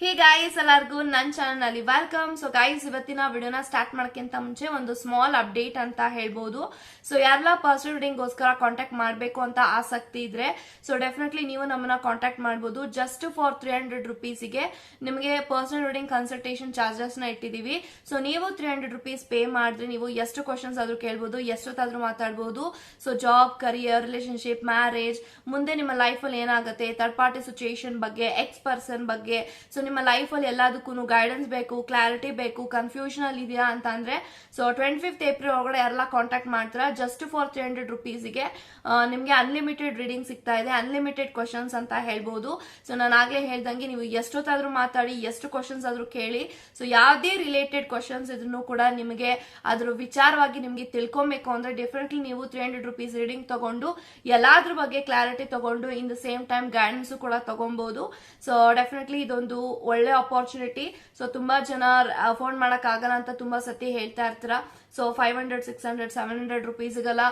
Hey guys ಎಲ್ಲರಿಗೂ ನನ್ನ channel ಅಲ್ಲಿ ವೆಲ್ಕಮ್ ಸೊ ಗಾಯ್ಸ್ ಇವತ್ತಿನ ವಿಡಿಯೋನ ಸ್ಟಾರ್ಟ್ ಮಾಡೋಕ್ಕಿಂತ ಮುಂಚೆ ಒಂದು ಸ್ಮಾಲ್ ಅಪ್ಡೇಟ್ ಅಂತ ಹೇಳ್ಬೋದು. ಸೊ ಯಾರೆಲ್ಲ ಪರ್ಸನಲ್ ರೀಡಿಂಗ್ ಗೋಸ್ಕರ ಕಾಂಟ್ಯಾಕ್ಟ್ ಮಾಡಬೇಕು ಅಂತ ಆಸಕ್ತಿ ಇದ್ರೆ ಸೊ ಡೆಫಿನೆಟ್ಲಿ ನೀವು ನಮ್ಮನ್ನ ಕಾಂಟ್ಯಾಕ್ಟ್ ಮಾಡಬಹುದು ಜಸ್ಟ್ ಫಾರ್ ತ್ರೀ ಹಂಡ್ರೆಡ್ ರುಪೀಸಿಗೆ ನಿಮಗೆ ಪರ್ಸನಲ್ ರೀಡಿಂಗ್ ಕನ್ಸಲ್ಟೇಷನ್ ಚಾರ್ಜಸ್ನ ಇಟ್ಟಿದೀವಿ. ಸೊ ನೀವು ತ್ರೀ ಹಂಡ್ರೆಡ್ ರುಪೀಸ್ ಪೇ ಮಾಡಿದ್ರೆ ನೀವು ಎಷ್ಟು ಕ್ವಶನ್ಸ್ ಆದ್ರೂ ಕೇಳ್ಬೋದು, ಎಷ್ಟೊತ್ತಾದರೂ ಮಾತಾಡ್ಬೋದು. So job career relationship marriage ಮುಂದೆ ನಿಮ್ಮ ಲೈಫಲ್ಲಿ ಏನಾಗುತ್ತೆ ಥರ್ಡ್ ಪಾರ್ಟಿ ಸಿಚುಯೇಷನ್ ಬಗ್ಗೆ ಎಕ್ಸ್ ಪರ್ಸನ್ ಬಗ್ಗೆ ಸೊ ನಿಮ್ಮ ಲೈಫಲ್ಲಿ ಎಲ್ಲದಕ್ಕೂ ಗೈಡೆನ್ಸ್ ಬೇಕು ಕ್ಲಾರಿಟಿ ಬೇಕು ಕನ್ಫ್ಯೂಷನ್ ಅಲ್ಲಿ ಇದೆಯಾ ಅಂತ ಅಂದ್ರೆ ಸೊ ಟ್ವೆಂಟಿ ಫಿಫ್ತ್ ಏಪ್ರಿಲ್ ಒಳಗಡೆ ಎಲ್ಲ ಕಾಂಟ್ಯಾಕ್ಟ್ ಮಾಡ್ತೀರಾ ಜಸ್ಟ್ ಫಾರ್ ತ್ರೀ ಹಂಡ್ರೆಡ್ ರುಪೀಸ್ಗೆ ನಿಮಗೆ ಅನ್ಲಿಮಿಟೆಡ್ ರೀಡಿಂಗ್ ಸಿಗ್ತಾ ಇದೆ ಅನ್ಲಿಮಿಟೆಡ್ ಕ್ವಶನ್ಸ್ ಅಂತ ಹೇಳ್ಬೋದು. ಸೊ ನಾನು ಆಗಲೇ ಹೇಳ್ದಂಗೆ ನೀವು ಎಷ್ಟೊತ್ತಾದ್ರೂ ಮಾತಾಡಿ, ಎಷ್ಟು ಕ್ವಶನ್ಸ್ ಆದ್ರೂ ಕೇಳಿ ಸೊ ಯಾವುದೇ ರಿಲೇಟೆಡ್ ಕ್ವಶನ್ಸ್ ಇದನ್ನು ಕೂಡ ನಿಮಗೆ ಅದ್ರ ವಿಚಾರವಾಗಿ ನಿಮಗೆ ತಿಳ್ಕೊಬೇಕು ಅಂದ್ರೆ ಡೆಫಿನೆಟ್ಲಿ ನೀವು ತ್ರೀ ಹಂಡ್ರೆಡ್ ರುಪೀಸ್ ರೀಡಿಂಗ್ ತಗೊಂಡು, ಎಲ್ಲಾದ್ರ ಬಗ್ಗೆ ಕ್ಲಾರಿಟಿ ತಗೊಂಡು in the same time guidance ಕೂಡ ತಗೊಬಹುದು ಸೊ ಡೆಫಿನೆಟ್ಲಿ ಇದೊಂದು ಒಳ್ಳೆ ಅಪಾರ್ಚುನಿಟಿ ಸೊ ತುಂಬಾ ಜನ ಅಫೋರ್ಡ್ ಮಾಡಕ್ ಆಗಲ್ಲ ಅಂತ ತುಂಬಾ ಸತಿ ಹೇಳ್ತಾ ಇರ್ತೀರಾ. So five hundred six hundred seven hundred ರುಪೀಸ್ಗೆಲ್ಲ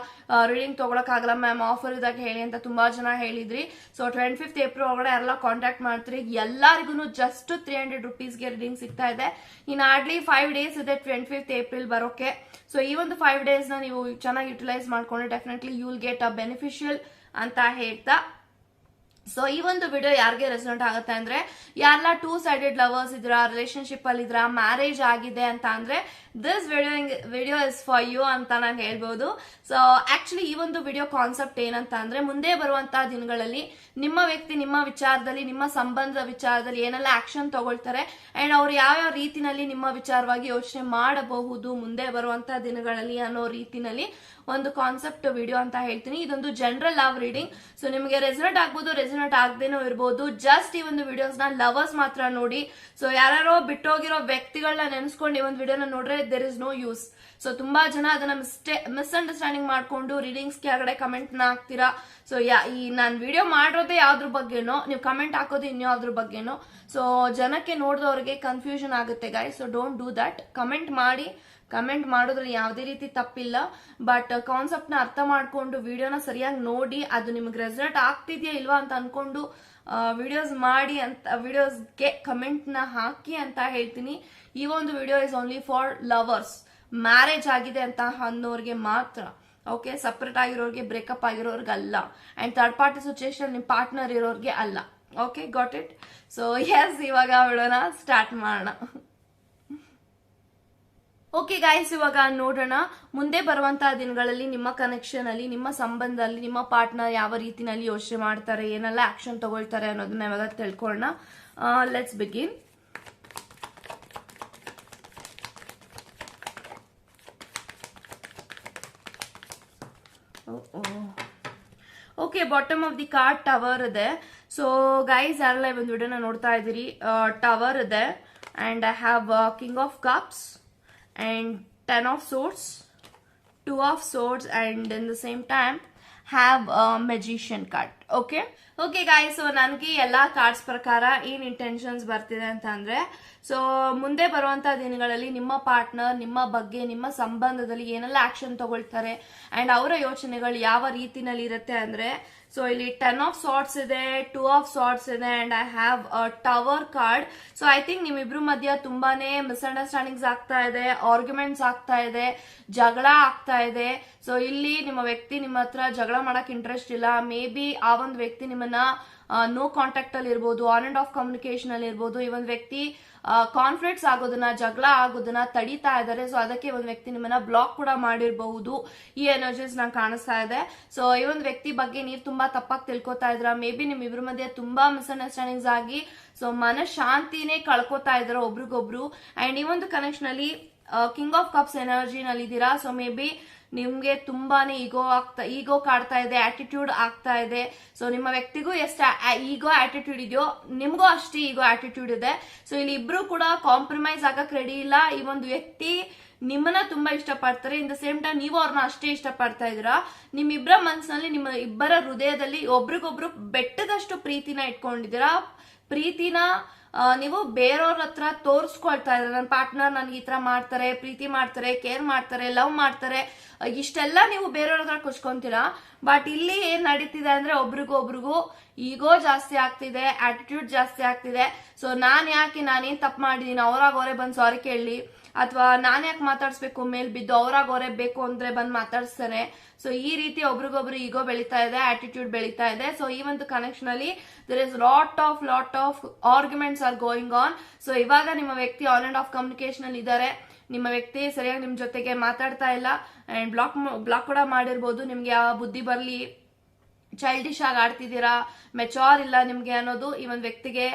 reading ಆಗಲ್ಲ ಮ್ಯಾಮ್ ಆಫರ್ ಇದಾಗ ಹೇಳಿ ಅಂತ ತುಂಬಾ ಜನ ಹೇಳಿದ್ರಿ. ಸೊ ಟ್ವೆಂಟಿ ಫಿಫ್ತ್ ಏಪ್ರಿಲ್ ಒಳಗಡೆ ಎಲ್ಲ ಕಾಂಟ್ಯಾಕ್ಟ್ ಮಾಡ್ತೀರಿ ಎಲ್ಲರಿಗೂ ಜಸ್ಟ್ ತ್ರೀ ಹಂಡ್ರೆಡ್ ರುಪೀಸ್ಗೆ ರೀಡಿಂಗ್ ಸಿಗ್ತಾ ಇದೆ. ಇನ್ನು ಆಡ್ಲಿ ಫೈವ್ ಡೇಸ್ ಇದೆ ಟ್ವೆಂಟಿ ಫಿಫ್ತ್ ಏಪ್ರಿಲ್ ಬರೋಕೆ. ಸೊ ಈ ಒಂದು ಫೈವ್ ಡೇಸ್ನ ನೀವು ಚೆನ್ನಾಗಿ ಯುಟಿಲೈಸ್ ಮಾಡ್ಕೊಂಡ್ರೆ definitely will get a beneficial ಅಂತ ಹೇಳ್ತಾ ಸೊ ಈ ಒಂದು ವಿಡಿಯೋ ಯಾರಿಗೆ ರೆಸಲ್ಟ್ ಆಗುತ್ತೆ ಅಂದ್ರೆ ಯಾರೆಲ್ಲ ಟೂ ಸೈಡೆಡ್ ಲವರ್ಸ್ ಇದ್ರ ರಿಲೇಶನ್ಶಿಪ್ ಅಲ್ಲಿ ಇದ್ರ ಮ್ಯಾರೇಜ್ ಆಗಿದೆ ಅಂತ ಅಂದ್ರೆ this video video is for you ಅಂತ ನಾನು ಹೇಳ್ಬೋದು. ಸೊ ಆಕ್ಚುಲಿ ಈ ಒಂದು ವಿಡಿಯೋ ಕಾನ್ಸೆಪ್ಟ್ ಏನಂತ ಅಂದ್ರೆ, ಮುಂದೆ ಬರುವಂತಹ ದಿನಗಳಲ್ಲಿ ನಿಮ್ಮ ವ್ಯಕ್ತಿ ನಿಮ್ಮ ವಿಚಾರದಲ್ಲಿ, ನಿಮ್ಮ ಸಂಬಂಧದ ವಿಚಾರದಲ್ಲಿ ಏನೆಲ್ಲ ಆಕ್ಷನ್ ತಗೊಳ್ತಾರೆ ಅಂಡ್ ಅವ್ರು ಯಾವ್ಯಾವ ರೀತಿನಲ್ಲಿ ನಿಮ್ಮ ವಿಚಾರವಾಗಿ ಯೋಚನೆ ಮಾಡಬಹುದು ಮುಂದೆ ಬರುವಂತಹ ದಿನಗಳಲ್ಲಿ ಅನ್ನೋ ರೀತಿನಲ್ಲಿ ಒಂದು ಕಾನ್ಸೆಪ್ಟ್ ವಿಡಿಯೋ ಅಂತ ಹೇಳ್ತೀನಿ. ಇದೊಂದು ಜನರಲ್ ಲವ್ ರೀಡಿಂಗ್ ಸೊ ನಿಮಗೆ ರೆಸಲ್ಟ್ ಆಗ್ಬೋದು ರೆಸಲ್ಟ್ ಆಗದೇನೋ ಇರ್ಬೋದು. ಜಸ್ಟ್ ಈ ಒಂದು ವಿಡಿಯೋಸ್ನ ಲವರ್ಸ್ ಮಾತ್ರ ನೋಡಿ. ಸೊ ಯಾರೋ ಬಿಟ್ಟೋಗಿರೋ ವ್ಯಕ್ತಿಗಳನ್ನ ನೆನೆಸ್ಕೊಂಡು ಈ ಒಂದು ವಿಡಿಯೋನ ನೋಡ್ರೆ there is no use so ತುಂಬಾ ಜನ ಅದನ್ನ ಮಿಸ್ಟೇ ಮಿಸ್ಅಂಡರ್ಸ್ಟ್ಯಾಂಡಿಂಗ್ ಮಾಡ್ಕೊಂಡು ರೀಡಿಂಗ್ಸ್ ಕೆಳಗಡೆ ಕಮೆಂಟ್ನ ಹಾಕ್ತೀರಾ? ಸೊ ಈ ನಾನು ವಿಡಿಯೋ ಮಾಡಿರೋದೇ ಯಾವ್ದ್ರ ಬಗ್ಗೆನೋ, ನೀವು ಕಮೆಂಟ್ ಹಾಕೋದು ಇನ್ಯಾವ್ದ್ರ ಬಗ್ಗೆನೋ. ಸೊ ಜನಕ್ಕೆ ನೋಡಿದವ್ರಿಗೆ ಕನ್ಫ್ಯೂಷನ್ ಆಗುತ್ತೆ guy so don't do that comment ಮಾಡಿ. ಕಮೆಂಟ್ ಮಾಡೋದ್ರಲ್ಲಿ ಯಾವುದೇ ರೀತಿ ತಪ್ಪಿಲ್ಲ. ಬಟ್ ಕಾನ್ಸೆಪ್ಟ್ನ ಅರ್ಥ ಮಾಡಿಕೊಂಡು ವಿಡಿಯೋನ ಸರಿಯಾಗಿ ನೋಡಿ, ಅದು ನಿಮ್ಗೆ ರೆಸಲ್ಟ್ ಆಗ್ತಿದೆಯಾ ಇಲ್ವಾ ಅಂತ ಅನ್ಕೊಂಡು ವಿಡಿಯೋಸ್ ಮಾಡಿ ಅಂತ ವಿಡಿಯೋಸ್ಗೆ ಕಮೆಂಟ್ನ ಹಾಕಿ ಅಂತ ಹೇಳ್ತೀನಿ. ಈ ಒಂದು video is only for lovers marriage ಆಗಿದೆ ಅಂತ ಅನ್ನೋರಿಗೆ ಮಾತ್ರ. ಓಕೆ ಸಪ್ರೇಟ್ ಆಗಿರೋರಿಗೆ ಬ್ರೇಕಪ್ ಆಗಿರೋರ್ಗೆ ಅಲ್ಲ ಅಂಡ್ ಥರ್ಡ್ ಪಾರ್ಟಿ ಸಿಚುಯೇಷನ್ ನಿಮ್ಮ ಪಾರ್ಟ್ನರ್ ಇರೋರಿಗೆ ಅಲ್ಲ. Okay got it so yes ಇವಾಗ ಅವಳನ್ನ ಸ್ಟಾರ್ಟ್ ಮಾಡೋಣ. ಓಕೆ ಗಾಯ್ಸ್ ಇವಾಗ ನೋಡೋಣ. ಮುಂದೆ ಬರುವಂತಹ ದಿನಗಳಲ್ಲಿ ನಿಮ್ಮ ಕನೆಕ್ಷನ್ ಅಲ್ಲಿ, ನಿಮ್ಮ ಸಂಬಂಧದಲ್ಲಿ, ನಿಮ್ಮ ಪಾರ್ಟ್ನರ್ ಯಾವ ರೀತಿನಲ್ಲಿ ಯೋಚನೆ ಮಾಡ್ತಾರೆ, ಏನೆಲ್ಲ ಆಕ್ಷನ್ ತಗೊಳ್ತಾರೆ ಅನ್ನೋದನ್ನ ಇವಾಗ ತಿಳ್ಕೊಳ್ಳೋಣ. Let's begin okay bottom of the card tower ಇದೆ. ಸೊ ಗೈಸ್ ಯಾರೆಲ್ಲ ಒಂದು ವಿಡಿಯೋನ ನೋಡ್ತಾ ಇದ್ದೀರಿ? ಟವರ್ ಇದೆ. And I have king of cups and 10 of swords, 2 of swords, and in the same time have a magician card. Okay? Okay guy so ನನಗೆ ಎಲ್ಲ cards ಪ್ರಕಾರ ಏನ್ ಇಂಟೆನ್ಷನ್ಸ್ ಬರ್ತಿದೆ ಅಂತ ಅಂದ್ರೆ ಸೊ ಮುಂದೆ ಬರುವಂತ ದಿನಗಳಲ್ಲಿ ನಿಮ್ಮ ಪಾರ್ಟ್ನರ್ ನಿಮ್ಮ ಬಗ್ಗೆ ನಿಮ್ಮ ಸಂಬಂಧದಲ್ಲಿ ಏನೆಲ್ಲ ಆಕ್ಷನ್ ತಗೊಳ್ತಾರೆ ಅಂಡ್ ಅವರ ಯೋಚನೆಗಳು ಯಾವ ರೀತಿನಲ್ಲಿ ಇರುತ್ತೆ ಅಂದ್ರೆ ಸೊ ಇಲ್ಲಿ ಟೆನ್ ಆಫ್ ಸಾರ್ಟ್ಸ್ ಇದೆ ಟೂ ಆಫ್ ಸಾರ್ಟ್ಸ್ ಇದೆ and I have a tower card so I think ನಿಮ್ಮಿಬ್ರು ಮಧ್ಯ ತುಂಬಾನೇ ಮಿಸ್ಅಂಡರ್ಸ್ಟ್ಯಾಂಡಿಂಗ್ಸ್ ಆಗ್ತಾ ಇದೆ ಆರ್ಗ್ಯುಮೆಂಟ್ಸ್ ಆಗ್ತಾ ಇದೆ, ಜಗಳ ಆಗ್ತಾ ಇದೆ. ಸೊ ಇಲ್ಲಿ ನಿಮ್ಮ ವ್ಯಕ್ತಿ ನಿಮ್ಮ ಹತ್ರ ಜಗಳ ಮಾಡಕ್ ಇಂಟ್ರೆಸ್ಟ್ ಇಲ್ಲ. ಮೇ ಬಿ ಆ ಒಂದು ವ್ಯಕ್ತಿ ನಿಮ್ಮನ್ನ ನೋ ಕಾಂಟ್ಯಾಕ್ಟ್ ಅಲ್ಲಿ ಇರ್ಬೋದು ಆನ್ ಅಂಡ್ ಆಫ್ ಕಮ್ಯುನಿಕೇಶನ್ ಅಲ್ಲಿ ಇರ್ಬೋದು ಈ ಒಂದು ವ್ಯಕ್ತಿ ಕಾನ್ಫ್ಲಿಕ್ಟ್ಸ್ ಆಗೋದನ್ನ, ಜಗಳ ಆಗೋದನ್ನ ತಡೀತಾ ಇದ್ದಾರೆ. ಸೊ ಅದಕ್ಕೆ ಒಂದು ವ್ಯಕ್ತಿ ನಿಮ್ಮನ್ನ ಬ್ಲಾಕ್ ಕೂಡ ಮಾಡಿರಬಹುದು. ಈ ಎನರ್ಜೀಸ್ ನಂಗೆ ಕಾಣಿಸ್ತಾ ಇದೆ. ಸೊ ಈ ಒಂದು ವ್ಯಕ್ತಿ ಬಗ್ಗೆ ನೀವು ತುಂಬಾ ತಪ್ಪಾಗಿ ತಿಳ್ಕೊತಾ ಇದ್ರ ಮೇ ಬಿ ನಿಮ್ ಮಧ್ಯೆ ತುಂಬಾ ಮಿಸ್ಅಂಡರ್ಸ್ಟ್ಯಾಂಡಿಂಗ್ಸ್ ಆಗಿ ಸೊ ಮನಃಶಾಂತಿನೇ ಕಳ್ಕೊತಾ ಇದಾರೆ ಒಬ್ರಿಗೊಬ್ರು. ಅಂಡ್ ಈ ಒಂದು ಕನೆಕ್ಷನ್ ಅಲ್ಲಿ ಕಿಂಗ್ ಆಫ್ ಕಪ್ಸ್ ಎನರ್ಜಿನಲ್ಲಿ ಇದ್ದೀರಾ ಸೊ ಮೇ ಬಿ ನಿಮ್ಗೆ ತುಂಬಾನೇ ಈಗೋ ಆಗ್ತಾ ಈಗೋ ಕಾಡ್ತಾ ಇದೆ ಆಟಿಟ್ಯೂಡ್ ಆಗ್ತಾ ಇದೆ. ಸೊ ನಿಮ್ಮ ವ್ಯಕ್ತಿಗೂ ಎಷ್ಟು ಈಗೋ ಆಟಿಟ್ಯೂಡ್ ಇದೆಯೋ, ನಿಮಗೂ ಅಷ್ಟೇ ಈಗೋ ಆಟಿಟ್ಯೂಡ್ ಇದೆ. ಸೊ ಇಲ್ಲಿ ಇಬ್ರು ಕೂಡ ಕಾಂಪ್ರಮೈಸ್ ಆಗಕ್ ರೆಡಿ ಇಲ್ಲ. ಈ ಒಂದು ವ್ಯಕ್ತಿ ನಿಮ್ಮನ್ನ ತುಂಬಾ ಇಷ್ಟಪಡ್ತಾರೆ. ಇನ್ ದ ಸೇಮ್ ಟೈಮ್ ನೀವು ಅವ್ರನ್ನ ಅಷ್ಟೇ ಇಷ್ಟಪಡ್ತಾ ಇದೀರಾ ನಿಮ್ಮಿಬ್ಬರ ಮನಸ್ಸಿನಲ್ಲಿ ನಿಮ್ಮ ಇಬ್ಬರ ಹೃದಯದಲ್ಲಿ ಒಬ್ರಿಗೊಬ್ರು ಬೆಟ್ಟದಷ್ಟು ಪ್ರೀತಿನ ಇಟ್ಕೊಂಡಿದ್ದೀರಾ. ಪ್ರೀತಿನ ನೀವು ಬೇರೆಯವ್ರ ಹತ್ರ ತೋರಿಸ್ಕೊಳ್ತಾ ಇದ್ರೆ ನನ್ನ ಪಾರ್ಟ್ನರ್ ನನ್ಗೆ ಈ ತರ ಮಾಡ್ತಾರೆ, ಪ್ರೀತಿ ಮಾಡ್ತಾರೆ ಕೇರ್ ಮಾಡ್ತಾರೆ ಲವ್ ಮಾಡ್ತಾರೆ ಇಷ್ಟೆಲ್ಲ ನೀವು ಬೇರೆಯವ್ರ ಹತ್ರ ಕುಚ್ಕೊಂತೀರಾ? ಬಟ್ ಇಲ್ಲಿ ಏನ್ ನಡೀತಿದೆ ಅಂದ್ರೆ ಒಬ್ರಿಗೂ ಒಬ್ರಿಗೂ ಈಗೋ ಜಾಸ್ತಿ ಆಗ್ತಿದೆ ಆಟಿಟ್ಯೂಡ್ ಜಾಸ್ತಿ ಆಗ್ತಿದೆ. ಸೊ ನಾನು ಯಾಕೆ ನಾನೇನ್ ತಪ್ಪು ಮಾಡಿದೀನಿ, ಅವ್ರಾಗ ಅವರೇ ಬಂದು ಸಾರಿ ಕೇಳಲಿ ಅಥವಾ ನಾನು ಯಾಕೆ ಮಾತಾಡ್ಸ್ಬೇಕು? ಮೇಲ್ ಬಿದ್ದು ಅವ್ರಾಗ ಅವರೇ ಬೇಕು ಅಂದ್ರೆ ಬಂದ್ ಮಾತಾಡಿಸ್ತಾರೆ ಸೊ ಈ ರೀತಿ ಒಬ್ರಿಗೊಬ್ರು ಈಗೋ ಬೆಳೀತಾ ಇದೆ ಆಟಿಟ್ಯೂಡ್ ಬೆಳೀತಾ ಇದೆ. ಸೊ ಈ ಒಂದು ಕನೆಕ್ಷನ್ ಅಲ್ಲಿ there is lot of lot of arguments are going on so ಇವಾಗ ನಿಮ್ಮ ವ್ಯಕ್ತಿ ಆನ್ ಅಂಡ್ ಆಫ್ ಕಮ್ಯುನಿಕೇಶನ್ ಅಲ್ಲಿ ಇದ್ದಾರೆ. ನಿಮ್ಮ ವ್ಯಕ್ತಿ ಸರಿಯಾಗಿ ನಿಮ್ ಜೊತೆಗೆ ಮಾತಾಡ್ತಾ ಇಲ್ಲ. ಅಂಡ್ ಬ್ಲಾಕ್ ಬ್ಲಾಕ್ ಕೂಡ ಮಾಡಿರ್ಬೋದು. ನಿಮ್ಗೆ ಯಾವ ಬುದ್ಧಿ ಬರ್ಲಿ. ಚೈಲ್ಡಿಶ್ ಆಗಿ ಆಡ್ತಿದ್ದೀರಾ? ಮೆಚೋರ್ ಇಲ್ಲ ನಿಮ್ಗೆ ಅನ್ನೋದು ಈ ಒಂದು ವ್ಯಕ್ತಿಗೆ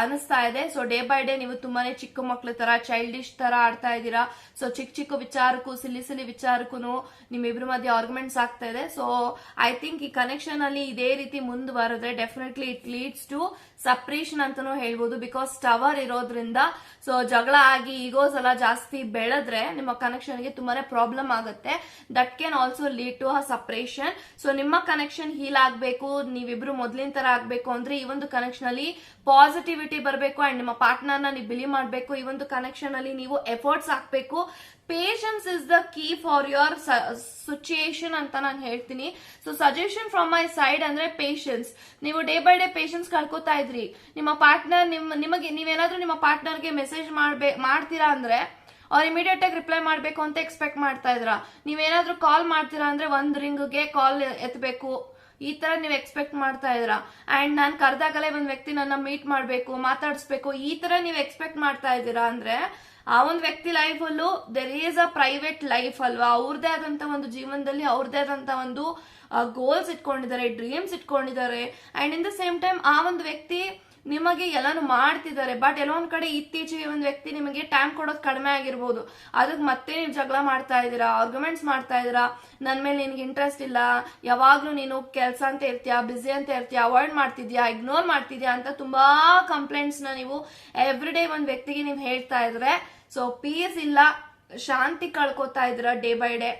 ಅನಿಸ್ತಾ ಇದೆ. ಸೊ ಡೇ ಬೈ ಡೇ ನೀವು ತುಂಬಾನೇ ಚಿಕ್ಕ ಮಕ್ಳ ತರ ಚೈಲ್ಡಿಶ್ ತರ ಆಡ್ತಾ ಇದ್ದೀರಾ. ಸೊ ಚಿಕ್ಕ ಚಿಕ್ಕ ವಿಚಾರಕ್ಕೂ ಸಿಲಿ ಸಿಲಿ ವಿಚಾರಕ್ಕೂ ನಿಮ್ಮಿಬ್ರ ಮಧ್ಯೆ ಆರ್ಗ್ಯುಮೆಂಟ್ಸ್ ಆಗ್ತಾ ಇದೆ. ಸೊ ಐ ಥಿಂಕ್ ಈ ಕನೆಕ್ಷನ್ ಅಲ್ಲಿ ಇದೇ ರೀತಿ ಮುಂದುವರೆದ್ರೆ definitely it leads to separation ಅಂತಾನೂ ಹೇಳ್ಬೋದು. ಬಿಕಾಸ್ ಟವರ್ ಇರೋದ್ರಿಂದ ಸೊ ಜಗಳ ಆಗಿ ಈಗೋಸ್ ಎಲ್ಲ ಜಾಸ್ತಿ ಬೆಳೆದ್ರೆ ನಿಮ್ಮ ಕನೆಕ್ಷನ್ಗೆ ತುಂಬಾನೇ ಪ್ರಾಬ್ಲಮ್ ಆಗುತ್ತೆ. That can also lead to a separation so ನಿಮ್ಮ ಕನೆಕ್ಷನ್ ಹೀಲ್ ಆಗ್ಬೇಕು. ನೀವಿಬ್ರು ಮೊದಲಿನ ತರ ಆಗ್ಬೇಕು ಅಂದ್ರೆ ಈ ಒಂದು ಕನೆಕ್ಷನ್ ಅಲ್ಲಿ ಪಾಸಿಟಿವಿಟಿ ಬರಬೇಕು ಅಂಡ್ ನಿಮ್ಮ ಪಾರ್ಟ್ನರ್ನ ನೀವು ಬಿಲಿ ಮಾಡಬೇಕು, ಈ ಒಂದು ಕನೆಕ್ಷನ್ ಅಲ್ಲಿ ನೀವು ಎಫರ್ಟ್ಸ್ ಹಾಕ್ಬೇಕು. Patience is the key for your situation ಅಂತ ನಾನು ಹೇಳ್ತೀನಿ. So suggestion from my side ಅಂದ್ರೆ ಪೇಷನ್ಸ್ ನೀವು ಡೇ ಬೈ ಡೇ ಪೇಷನ್ಸ್ ಕಳ್ಕೊತಾ ಇದ್ರಿ. ನಿಮ್ಮ ಪಾರ್ಟ್ನರ್ ನಿಮ್, ನಿಮಗೆ, ನೀವೇನಾದ್ರೂ ನಿಮ್ಮ ಪಾರ್ಟ್ನರ್ಗೆ ಮೆಸೇಜ್ ಮಾಡ್ಬೇ, ಮಾಡ್ತೀರಾ ಅಂದ್ರೆ, ಅವ್ರ ಇಮಿಡಿಯೇಟ್ ಆಗಿ ರಿಪ್ಲೈ ಮಾಡ್ಬೇಕು ಅಂತ ಎಕ್ಸ್ಪೆಕ್ಟ್ ಮಾಡ್ತಾ ಇದ್ರ. ನೀವೇನಾದ್ರೂ ಕಾಲ್ ಮಾಡ್ತೀರಾ ಅಂದ್ರೆ ಒಂದ್ ರಿಂಗ್ಗೆ ಕಾಲ್ ಎತ್ತಬೇಕು ಈ ತರ ನೀವು ಎಕ್ಸ್ಪೆಕ್ಟ್ ಮಾಡ್ತಾ ಇದ್ರ ಅಂಡ್ ನಾನ್ ಕರೆದಾಗಲೇ ಒಂದ್ ವ್ಯಕ್ತಿ ನನ್ನ ಮೀಟ್ ಮಾಡ್ಬೇಕು, ಮಾತಾಡಿಸ್ಬೇಕು, ಈ ತರ ನೀವು ಎಕ್ಸ್ಪೆಕ್ಟ್ ಮಾಡ್ತಾ ಇದ್ದೀರಾ ಅಂದ್ರೆ, ಆ ಒಂದು ವ್ಯಕ್ತಿ ಲೈಫ್ ಅಲ್ಲೂ there is a private life ಅಲ್ವಾ? ಅವ್ರದೇ ಆದಂತ ಒಂದು ಜೀವನದಲ್ಲಿ ಅವ್ರದೇ ಆದಂತ ಒಂದು ಗೋಲ್ಸ್ ಇಟ್ಕೊಂಡಿದ್ದಾರೆ ಡ್ರೀಮ್ಸ್ ಇಟ್ಕೊಂಡಿದ್ದಾರೆ. And in the same time ಆ ಒಂದು ವ್ಯಕ್ತಿ ನಿಮಗೆ ಎಲ್ಲಾನು ಮಾಡ್ತಿದ್ದಾರೆ ಬಟ್ ಎಲ್ಲೋ ಒಂದ್ ಕಡೆ ಇತ್ತೀಚೆಗೆ ಒಂದು ವ್ಯಕ್ತಿ ನಿಮಗೆ ಟೈಮ್ ಕೊಡೋದು ಕಡಿಮೆ ಆಗಿರ್ಬೋದು. ಅದಕ್ಕೆ ಮತ್ತೆ ನೀವು ಜಗಳ ಮಾಡ್ತಾ ಇದ್ದೀರಾ ಆರ್ಗ್ಯುಮೆಂಟ್ಸ್ ಮಾಡ್ತಾ ಇದ್ದೀರಾ ನನ್ನ ಮೇಲೆ ನಿನ್ಗೆ ಇಂಟ್ರೆಸ್ಟ್ ಇಲ್ಲ, ಯಾವಾಗ್ಲೂ ನೀನು ಕೆಲಸ ಅಂತ ಇರ್ತೀಯಾ ಬಿಸಿ ಅಂತ ಇರ್ತೀಯಾ ಅವಾಯ್ಡ್ ಮಾಡ್ತಿದ್ಯಾ ಇಗ್ನೋರ್ ಮಾಡ್ತಿದ್ಯಾ ಅಂತ ತುಂಬಾ ಕಂಪ್ಲೇಂಟ್ಸ್ನ ನೀವು ಎವ್ರಿ ಡೇ ಒಂದ್ ವ್ಯಕ್ತಿಗೆ ನೀವು ಹೇಳ್ತಾ ಇದ್ರೆ. ಸೊ ಪೀಸ್ ಇಲ್ಲ, ಶಾಂತಿ ಕಳ್ಕೊತಾ ಇದ್ರ ಡೇ ಬೈ ಡೇ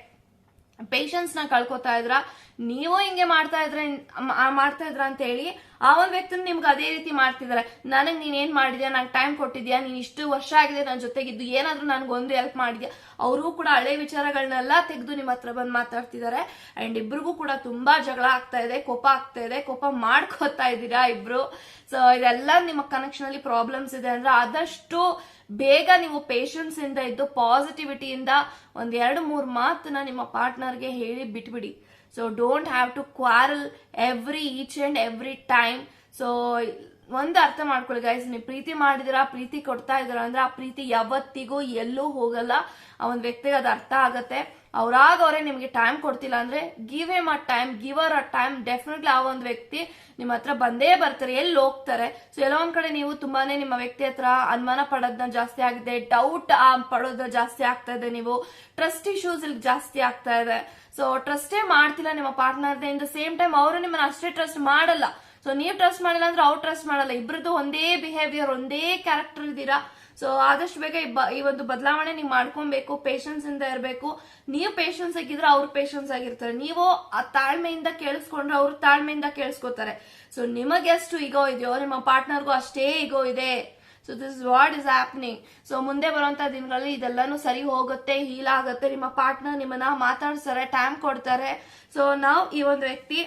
ಪೇಷನ್ಸ್ನ ಕಳ್ಕೊತಾ ಇದ್ರ ನೀವು ಹಿಂಗೆ ಮಾಡ್ತಾ ಇದ್ರೆ ಮಾಡ್ತಾ ಇದ್ರ ಅಂತ ಹೇಳಿ ಆ ಒಂದ್ ವ್ಯಕ್ತಿ ನಿಮ್ಗೆ ಅದೇ ರೀತಿ ಮಾಡ್ತಿದ್ದಾರೆ ನನಗೆ ನೀನ್ ಏನ್ ಮಾಡಿದ್ಯಾ? ನಂಗೆ ಟೈಮ್ ಕೊಟ್ಟಿದ್ಯಾ? ನೀನ್ ಇಷ್ಟು ವರ್ಷ ಆಗಿದೆ ನನ್ನ ಜೊತೆಗಿದ್ದು. ಏನಾದ್ರೂ ನನ್ಗೊಂದು ಹೆಲ್ಪ್ ಮಾಡಿದ್ಯಾ? ಅವರು ಕೂಡ ಹಳೆ ವಿಚಾರಗಳನ್ನೆಲ್ಲ ತೆಗೆದು ನಿಮ್ಮ ಹತ್ರ ಬಂದು ಮಾತಾಡ್ತಿದ್ದಾರೆ ಅಂಡ್ ಇಬ್ರಿಗೂ ಕೂಡ ತುಂಬಾ ಜಗಳ ಆಗ್ತಾ ಇದೆ, ಕೋಪ ಆಗ್ತಾ ಇದೆ. ಕೋಪ ಮಾಡ್ಕೋತಾ ಇದ್ದೀರಾ ಇಬ್ರು? ಸೊ ಇದೆಲ್ಲ ನಿಮ್ಮ ಕನೆಕ್ಷನ್ ಅಲ್ಲಿ ಪ್ರಾಬ್ಲಮ್ಸ್ ಇದೆ ಅಂದ್ರೆ ಆದಷ್ಟು ಬೇಗ ನೀವು ಪೇಷನ್ಸ್ ಇಂದ ಇದ್ದು ಪಾಸಿಟಿವಿಟಿಯಿಂದ ಒಂದ್ ಎರಡು, ಮೂರು ಮಾತನ್ನ ನಿಮ್ಮ ಪಾರ್ಟ್ನರ್ಗೆ ಹೇಳಿ ಬಿಟ್ಬಿಡಿ. So don't have to quarrel every each and every time so ಒಂದು ಅರ್ಥ ಮಾಡ್ಕೊಳ್ಳಿ ಗೈಸ್ ನೀವು ಪ್ರೀತಿ ಮಾಡಿದಿರಾ, ಪ್ರೀತಿ ಕೊಡ್ತಾ ಇದ್ದೀರಾ ಅಂದ್ರೆ ಆ ಪ್ರೀತಿ ಯಾವತ್ತಿಗೂ ಎಲ್ಲೂ ಹೋಗಲ್ಲ. ಆ ಒಂದು ವ್ಯಕ್ತಿಗೆ ಅದು ಅರ್ಥ ಆಗತ್ತೆ. ಅವ್ರಾಗ ಅವರೇ ನಿಮಗೆ ಟೈಮ್ ಕೊಡ್ತಿಲ್ಲ ಅಂದ್ರೆ give em a time give her a time definitely ಆ ಒಂದು ವ್ಯಕ್ತಿ ನಿಮ್ಮ ಹತ್ರ ಬಂದೇ ಬರ್ತಾರೆ, ಎಲ್ಲಿ ಹೋಗ್ತಾರೆ. ಸೊ ಎಲ್ಲೋ ಕಡೆ ನೀವು ತುಂಬಾನೇ ನಿಮ್ಮ ವ್ಯಕ್ತಿ ಹತ್ರ ಅನುಮಾನ ಪಡೋದನ್ನ ಜಾಸ್ತಿ ಆಗಿದೆ ಡೌಟ್ ಪಡೋದು ಜಾಸ್ತಿ ಆಗ್ತಾ ಇದೆ ನೀವು. ಟ್ರಸ್ಟ್ ಇಶ್ಯೂಸ್ ಇಲ್ಲಿ ಜಾಸ್ತಿ ಆಗ್ತಾ ಇದೆ. ಸೊ ಟ್ರಸ್ಟೇ ಮಾಡ್ತಿಲ್ಲ ನಿಮ್ಮ partner in the same time ಅವರು ನಿಮ್ಮನ್ನ ಅಷ್ಟೇ ಟ್ರಸ್ಟ್ ಮಾಡಲ್ಲ. ಸೊ ನೀವು ಟ್ರಸ್ಟ್ ಮಾಡಿಲ್ಲ ಅಂದ್ರೆ ಅವ್ರು ಟ್ರಸ್ಟ್ ಮಾಡಲ್ಲ. ಇಬ್ಬರದ್ದು ಒಂದೇ ಬಿಹೇವಿಯರ್ ಒಂದೇ ಕ್ಯಾರೆಕ್ಟರ್ ಇದ್ದೀರಾ. ಸೊ ಆದಷ್ಟು ಬೇಗ ಈ ಒಂದು ಬದಲಾವಣೆ ನೀವು ಮಾಡ್ಕೊಬೇಕು ಪೇಷನ್ಸ್ ಇಂದ ಇರಬೇಕು. ನೀವು ಪೇಷನ್ಸ್ ಆಗಿದ್ರೆ ಅವ್ರು ಪೇಷನ್ಸ್ ಆಗಿರ್ತಾರೆ. ನೀವು ಆ ತಾಳ್ಮೆಯಿಂದ ಕೇಳಿಸ್ಕೊಂಡ್ರೆ ಅವ್ರು ತಾಳ್ಮೆಯಿಂದ ಕೇಳಿಸ್ಕೊತಾರೆ. ಸೊ ನಿಮಗೆ ಎಷ್ಟು ಈಗೋ ಇದೆಯೋ, ನಿಮ್ಮ ಪಾರ್ಟ್ನರ್ಗೂ ಅಷ್ಟೇ ಈಗೋ ಇದೆ. So this what is happening so ಮುಂದೆ ಬರುವಂತ ದಿನಗಳಲ್ಲಿ ಇದೆಲ್ಲಾನು ಸರಿ ಹೋಗುತ್ತೆ ಹೀಲ್ ಆಗುತ್ತೆ ನಿಮ್ಮ ಪಾರ್ಟ್ನರ್ ನಿಮ್ಮನ್ನ ಮಾತಾಡ್ತಾರೆ ಟೈಮ್ ಕೊಡ್ತಾರೆ. ಸೊ ನಾವು ಈ ಒಂದು ವ್ಯಕ್ತಿ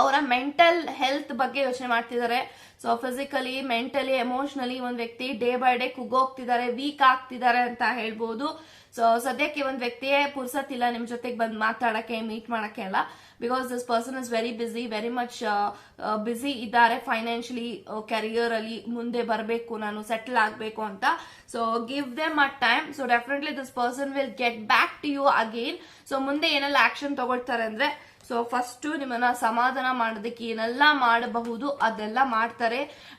ಅವರ ಮೆಂಟಲ್ ಹೆಲ್ತ್ ಬಗ್ಗೆ ಯೋಚನೆ ಮಾಡ್ತಿದ್ದಾರೆ. ಸೊ ಫಿಸಿಕಲಿ ಮೆಂಟಲಿ ಎಮೋಷನಲಿ ಒಂದು ವ್ಯಕ್ತಿ ಡೇ ಬೈ ಡೇ ಕುಗ್ಗೋಗ್ತಿದ್ದಾರೆ ವೀಕ್ ಆಗ್ತಿದ್ದಾರೆ ಅಂತ ಹೇಳ್ಬೋದು. ಸೊ ಸದ್ಯಕ್ಕೆ ಒಂದು ವ್ಯಕ್ತಿಯೇ ಪುರ್ಸತ್ತಿಲ್ಲ ನಿಮ್ಮ ಜೊತೆಗೆ ಬಂದು ಮಾತಾಡಕ್ಕೆ ಮೀಟ್ ಮಾಡಕ್ಕೆ ಅಲ್ಲ because this person is very busy very much busy ಇದ್ದಾರೆ ಫೈನಾನ್ಷಿಯಲಿ ಕೆರಿಯರ್ ಅಲ್ಲಿ ಮುಂದೆ ಬರಬೇಕು, ನಾನು ಸೆಟಲ್ ಆಗಬೇಕು ಅಂತ. So give them a time so definitely this person will get back to you again so ಮುಂದೆ ಏನೆಲ್ಲ ಆಕ್ಷನ್ ತಗೊಳ್ತಾರೆ ಅಂದ್ರೆ ಸೊ ಫಸ್ಟ್ ನಿಮ್ಮನ್ನ ಸಮಾಧಾನ ಮಾಡೋದಕ್ಕೆ ಏನೆಲ್ಲ ಮಾಡಬಹುದು ಅದೆಲ್ಲ ಮಾಡ್ತಾರೆ.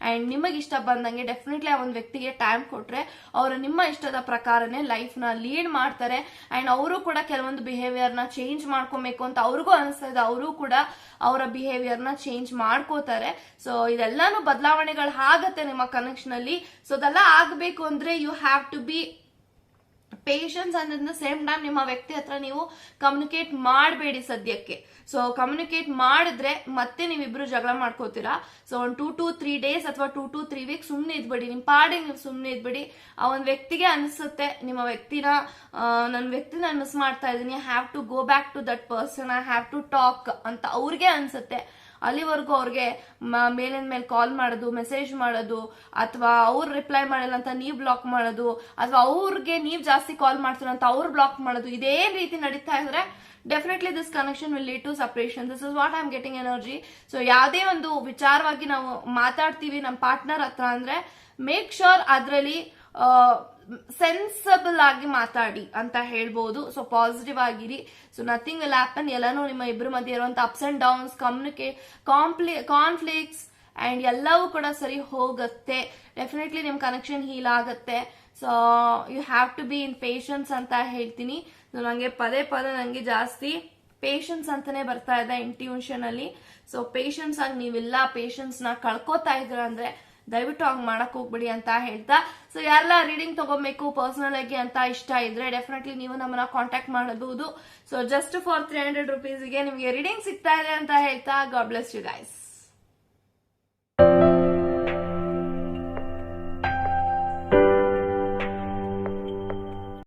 ಅಂಡ್ ನಿಮಗೆ ಇಷ್ಟ ಬಂದಂಗೆ ಡೆಫಿನೆಟ್ಲಿ ಆ ಒಂದು ವ್ಯಕ್ತಿಗೆ ಟೈಮ್ ಕೊಟ್ರೆ ಅವರು ನಿಮ್ಮ ಇಷ್ಟದ ಪ್ರಕಾರನೇ ಲೈಫ್ನ ಲೀಡ್ ಮಾಡ್ತಾರೆ. ಅಂಡ್ ಅವರು ಕೂಡ ಕೆಲವೊಂದು ಬಿಹೇವಿಯರ್ನ ಚೇಂಜ್ ಮಾಡ್ಕೊಬೇಕು ಅಂತ ಅವ್ರಿಗೂ ಅನಿಸ್ತದೆ. ಅವರು ಕೂಡ ಅವರ ಬಿಹೇವಿಯರ್ನ ಚೇಂಜ್ ಮಾಡ್ಕೋತಾರೆ. ಸೊ ಇದೆಲ್ಲಾನು ಬದಲಾವಣೆಗಳು ಆಗತ್ತೆ ನಿಮ್ಮ ಕನೆಕ್ಷನ್ ಅಲ್ಲಿ. ಸೊ ಅದೆಲ್ಲ ಆಗಬೇಕು ಅಂದ್ರೆ you have to be patience and same time ನಿಮ್ಮ ವ್ಯಕ್ತಿ ಹತ್ರ ನೀವು ಕಮ್ಯುನಿಕೇಟ್ ಮಾಡಬೇಡಿ ಸದ್ಯಕ್ಕೆ. ಸೊ ಕಮ್ಯುನಿಕೇಟ್ ಮಾಡಿದ್ರೆ ಮತ್ತೆ ನೀವಿಬ್ರು ಜಗಳ ಮಾಡ್ಕೋತೀರಾ? ಸೊ ಒಂದು ಟೂ ಟು ತ್ರೀ ಡೇಸ್ ಅಥವಾ ಟೂ ಟು ತ್ರೀ ವೀಕ್ಸ್ ಸುಮ್ಮನೆ ಇದ್ಬಿಡಿ. ನಿಮ್ಮ ಪಾಡಿಗೆ ನೀವು ಸುಮ್ಮನೆ ಇದ್ಬಿಡಿ. ಆ ಒಂದು ವ್ಯಕ್ತಿಗೆ ಅನಿಸುತ್ತೆ, ನಿಮ್ಮ ವ್ಯಕ್ತಿನ ನನ್ನ ವ್ಯಕ್ತಿ ನಾನು ಮಿಸ್ ಮಾಡ್ತಾ ಇದ್ದೀನಿ have to go back to that person I have to talk ಅಂತ ಅವ್ರಿಗೆ ಅನ್ಸುತ್ತೆ. ಅಲ್ಲಿವರೆಗೂ ಅವ್ರಿಗೆ ಮೇಲಿನ ಮೇಲೆ ಕಾಲ್ ಮಾಡೋದು ಮೆಸೇಜ್ ಮಾಡೋದು, ಅಥವಾ ಅವ್ರು ರಿಪ್ಲೈ ಮಾಡಲ್ಲ ಅಂತ ನೀವು ಬ್ಲಾಕ್ ಮಾಡೋದು, ಅಥವಾ ಅವ್ರಿಗೆ ನೀವು ಜಾಸ್ತಿ ಕಾಲ್ ಮಾಡ್ತೀರ ಅಂತ ಅವ್ರು ಬ್ಲಾಕ್ ಮಾಡೋದು, ಇದೇ ರೀತಿ ನಡೀತಾ ಇದ್ರೆ definitely this connection will lead to separation this is what I am getting energy so ಯಾವುದೇ ಒಂದು ವಿಚಾರವಾಗಿ ನಾವು ಮಾತಾಡ್ತೀವಿ ನಮ್ಮ ಪಾರ್ಟ್ನರ್ ಹತ್ರ ಅಂದ್ರೆ ಮೇಕ್ ಶೋರ್ ಅದರಲ್ಲಿ ಸೆನ್ಸಬಲ್ ಆಗಿ ಮಾತಾಡಿ ಅಂತ ಹೇಳ್ಬೋದು. ಸೊ ಪಾಸಿಟಿವ್ ಆಗಿರಿ. ಸೊ ನಥಿಂಗ್ ವಿಲ್ ಹ್ಯಾಪನ್ ಎಲ್ಲಾನು ನಿಮ್ಮ ಇಬ್ಬರ ಮಧ್ಯೆ ಇರುವಂತ ups and downs communicate comply conflicts and ಎಲ್ಲವೂ ಕೂಡ ಸರಿ ಹೋಗುತ್ತೆ. ಡೆಫಿನೆಟ್ಲಿ ನಿಮ್ಮ ಕನೆಕ್ಷನ್ ಹೀಲ್ ಆಗುತ್ತೆ. So you have to be in patience ಅಂತ ಹೇಳ್ತೀನಿ. ಸೊ ನಂಗೆ ಪದೇ ಪದೇ ನನಗೆ ಜಾಸ್ತಿ ಪೇಷನ್ಸ್ ಅಂತಾನೆ ಬರ್ತಾ ಇದೆ ಇಂಟ್ಯೂಷನ್ ಅಲ್ಲಿ. ಸೊ ಪೇಷನ್ಸ್ ಆಗಿ ನೀವೆಲ್ಲ ಪೇಷನ್ಸ್ನ ಕಳ್ಕೊತಾ ಇದ್ರ ಅಂದ್ರೆ ದಯವಿಟ್ಟು ಹಂಗೆ ಮಾಡಕ್ ಹೋಗ್ಬಿಡಿ ಅಂತ ಹೇಳ್ತಾ. ಸೊ ಯಾರೆಲ್ಲ ರೀಡಿಂಗ್ ತಗೋಬೇಕು ಪರ್ಸನಲ್ ಆಗಿ ಅಂತ ಇಷ್ಟ ಇದ್ರೆ ಡೆಫಿನೆಟ್ಲಿ ನೀವು ನಮ್ಮನ್ನ ಕಾಂಟ್ಯಾಕ್ಟ್ ಮಾಡಬಹುದು so just for three hundred ರುಪೀಸ್ಗೆ ನಿಮಗೆ ರೀಡಿಂಗ್ ಸಿಗ್ತಾ ಇದೆ ಅಂತ ಹೇಳ್ತಾ. God bless you guys